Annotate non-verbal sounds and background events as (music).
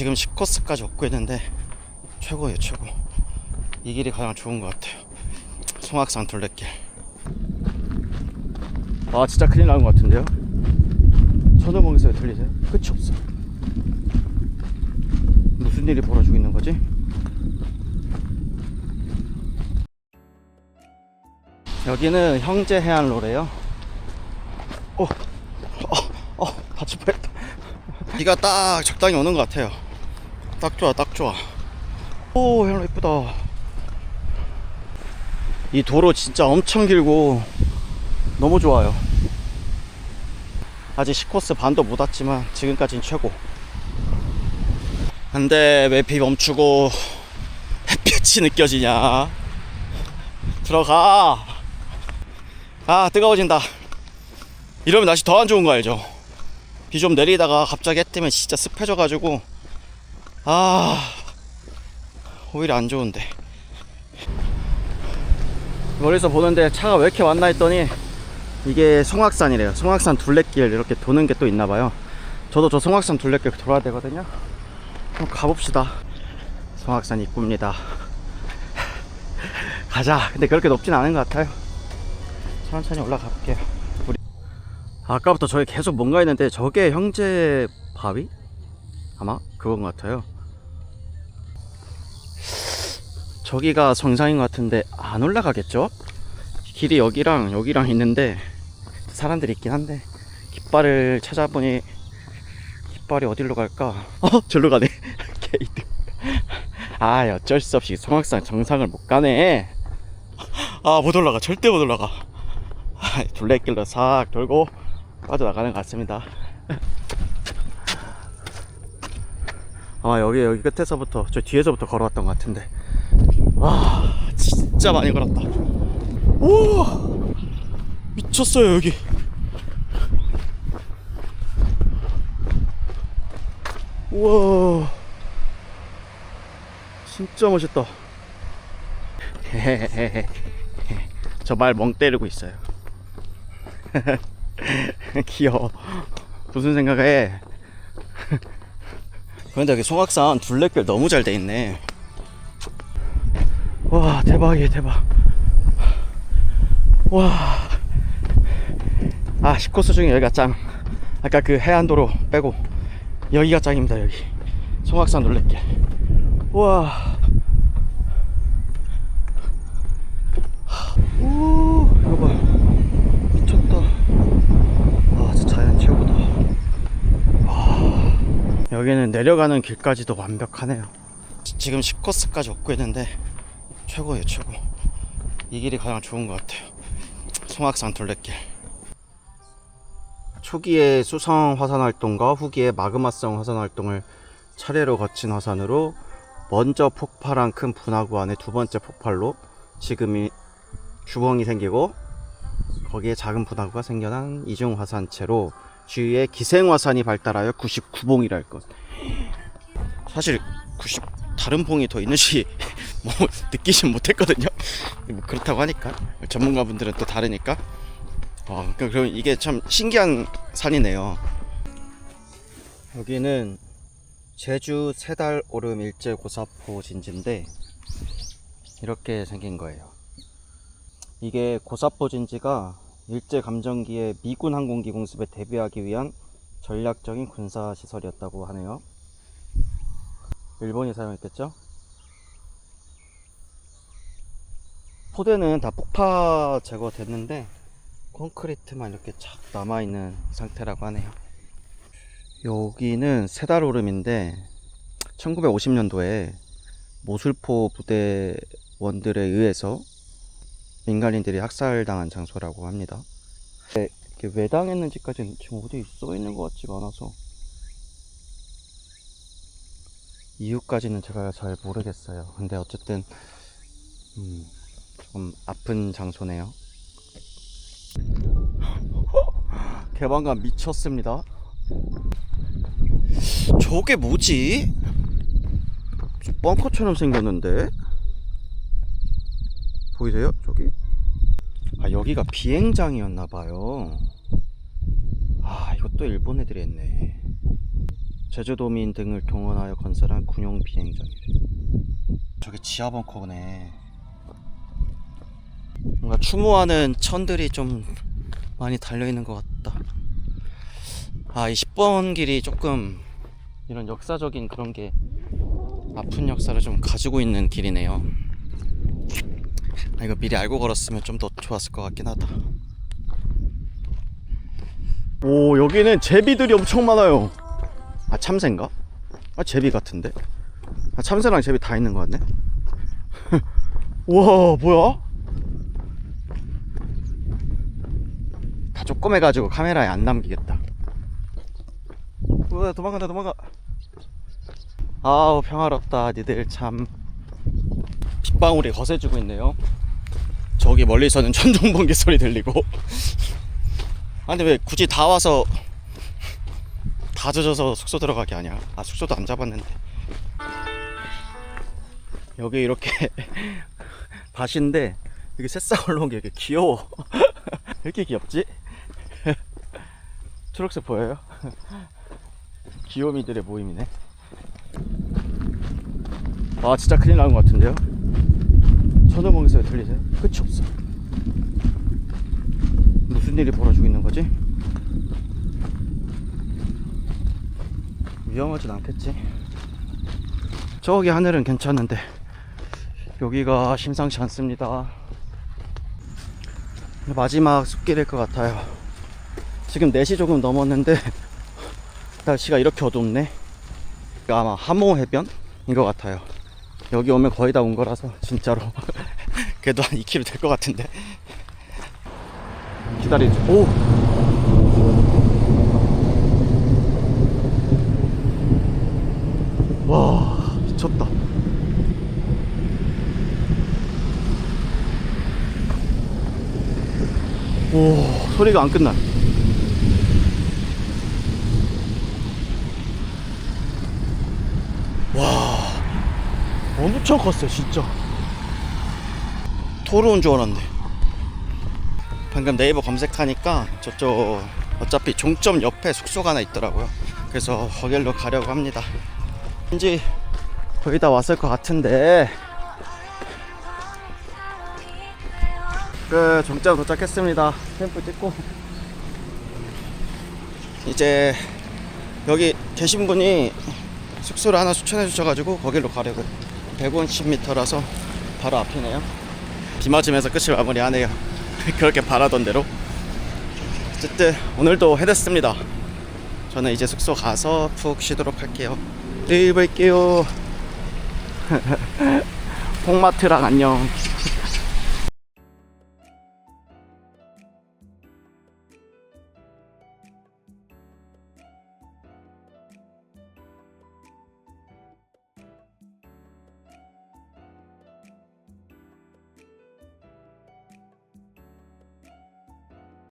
지금 10코스까지 얻고 있는데 최고예요 최고. 이 길이 가장 좋은 것 같아요. 송악산 둘레길. 아 진짜 큰일 나는 것 같은데요? 천호봉 소리 들리세요? 끝이 없어. 무슨 일이 벌어지고 있는 거지? 여기는 형제 해안로래요. 어, 어, 어, 다칠 뻔했다. 비가 딱 적당히 오는 것 같아요 딱 좋아 딱 좋아. 오 해안로 이쁘다. 이 도로 진짜 엄청 길고 너무 좋아요. 아직 10코스 반도 못 왔지만 지금까지는 최고. 안돼 왜비 멈추고 햇볕이 느껴지냐? 들어가. 아 뜨거워진다. 이러면 날씨 더 안 좋은 거 알죠? 비 좀 내리다가 갑자기 해 뜨면 진짜 습해져 가지고 아 오히려 안 좋은데. 멀리서 보는데 차가 왜 이렇게 왔나 했더니 이게 송악산이래요. 송악산 둘레길 이렇게 도는 게 또 있나봐요. 저도 저 송악산 둘레길 돌아야 되거든요. 한번 가봅시다. 송악산 입구입니다. (laughs) 가자. 근데 그렇게 높진 않은 것 같아요. 천천히 올라가 볼게요. 우리 아까부터 저기 계속 뭔가 있는데 저게 형제 바위? 아마 그건 것 같아요 저기가 정상인 것 같은데 안 올라가겠죠? 길이 여기랑 여기랑 있는데 사람들이 있긴 한데 깃발을 찾아보니 깃발이 어디로 갈까? 어? 절로 가네. (laughs) 게이트. 아 어쩔 수 없이 성악산 정상을 못 가네. 아 못 올라가. 절대 못 올라가. 아, 둘레길로 싹 돌고 빠져나가는 것 같습니다. (laughs) 아마 여기 여기 끝에서부터 저 뒤에서부터 걸어왔던 것 같은데 와 진짜 많이 걸었다. 오! 미쳤어요 여기. 우와. 진짜 멋있다. (laughs) 저 말 멍 때리고 있어요. (laughs) 귀여워. 무슨 생각해? 근데 (laughs) 여기 송악산 둘레길 너무 잘 돼 있네 와 대박이에요 대박 와. 아, 10코스 중에 여기가 짱. 아까 그 해안도로 빼고 여기가 짱입니다, 여기. 송악산 놀래길. 와. 오, 이거 봐. 미쳤다. 아, 진짜 자연 최고다. 와. 여기는 내려가는 길까지도 완벽하네요. 지- 지금 10코스까지 얻고 있는데 최고예요, 최고. 이 길이 가장 좋은 것 같아요. 송악산 둘레길. 초기에 수성 화산 활동과 후기에 마그마성 화산 활동을 차례로 거친 화산으로 먼저 폭발한 큰 분화구 안에 두 번째 폭발로 지금이 주벙이 생기고 거기에 작은 분화구가 생겨난 이중 화산체로 주위에 기생 화산이 발달하여 99봉이랄 것. 사실 90 다른 봉이 더 있는지 (laughs) 뭐 느끼진 못했거든요. 뭐 그렇다고 하니까 전문가분들은 또 다르니까. 어, 그- 그럼 이게 참 신기한 산이네요. 여기는 제주 세달 오름 일제 고사포 진지인데 이렇게 생긴 거예요. 이게 고사포 진지가 일제 감정기에 미군 항공기 공습에 대비하기 위한 전략적인 군사 시설이었다고 하네요. 일본이 사용했겠죠? 포대는 다 폭파 제거됐는데 콘크리트만 이렇게 착 남아있는 상태라고 하네요. 여기는 세달오름인데 1950년도에 모술포 부대원들에 의해서 민간인들이 학살당한 장소라고 합니다. 네, 이게 왜 당했는지까지는 지금 어디 써 있는 것 같지가 않아서 이유까지는 제가 잘 모르겠어요. 근데 어쨌든 음, 조금 아픈 장소네요. (laughs) 개방감 미쳤습니다. 저게 뭐지? 좀 벙커처럼 생겼는데? 보이세요? 저기? 아, 여기가 비행장이었나봐요. 아, 이것도 일본 애들이 했네. 제주도민 등을 동원하여 건설한 군용 비행장이래. 저게 지하 벙커네. 뭔가 추모하는 천들이 좀 많이 달려 있는 것 같다. 아, 이 10번 길이 조금 이런 역사적인 그런 게 아픈 역사를 좀 가지고 있는 길이네요. 아, 이거 미리 알고 걸었으면 좀 더 좋았을 것 같긴 하다. 오, 여기는 제비들이 엄청 많아요. 아, 참새인가? 아, 제비 같은데? 아, 참새랑 제비 다 있는 것 같네? (laughs) 우와, 뭐야? 다 조그매가지고 카메라에 안 남기겠다. 우와, 도망간다, 도망가. 아우, 평화롭다. 니들 참. 빗방울이 거세지고 있네요. 저기 멀리서는 (laughs) 천둥번개 소리 들리고. 아, 근데 왜 굳이 다 와서 다 젖어서 숙소 들어가게 하냐? 아, 숙소도 안 잡았는데. 여기 이렇게 (laughs) 밭인데 여기 새싹 올라온 게 이렇게 귀여워. (laughs) 왜 이렇게 귀엽지? (laughs) 초록색 보여요? 귀요미들의 모임이네. 아 진짜 큰일 나는 것 같은데요? 천우봉 소리 들리세요? 끝이 없어. 무슨 일이 벌어지고 있는 거지? 위험하진 않겠지. 저기 하늘은 괜찮은데 여기가 심상치 않습니다. 마지막 숲길일 것 같아요. 지금 4시 조금 넘었는데 (laughs) 날씨가 이렇게 어둡네. 아마 하모 해변인 것 같아요. 여기 오면 거의 다 온 거라서 진짜로 (laughs) 그래도 한 2km 될 것 같은데 기다리죠. 오. 와 미쳤다. 오 소리가 안 끝나. 와 엄청 컸어요 진짜. 토르온 줄 알았는데. 방금 네이버 검색하니까 저쪽 어차피 종점 옆에 숙소가 하나 있더라고요. 그래서 거길로 가려고 합니다. 왠지 거의 다 왔을 것 같은데. 그 종점 도착했습니다. 캠프 찍고 이제 여기 계신 분이 숙소를 하나 추천해 주셔가지고 거길로 가려고 150m라서 바로 앞이네요. 비 맞으면서 끝을 마무리하네요. (laughs) 그렇게 바라던 대로. 어쨌든 오늘도 해냈습니다. 저는 이제 숙소 가서 푹 쉬도록 할게요. 내일 뵐게요. (laughs) 홍마트랑 안녕.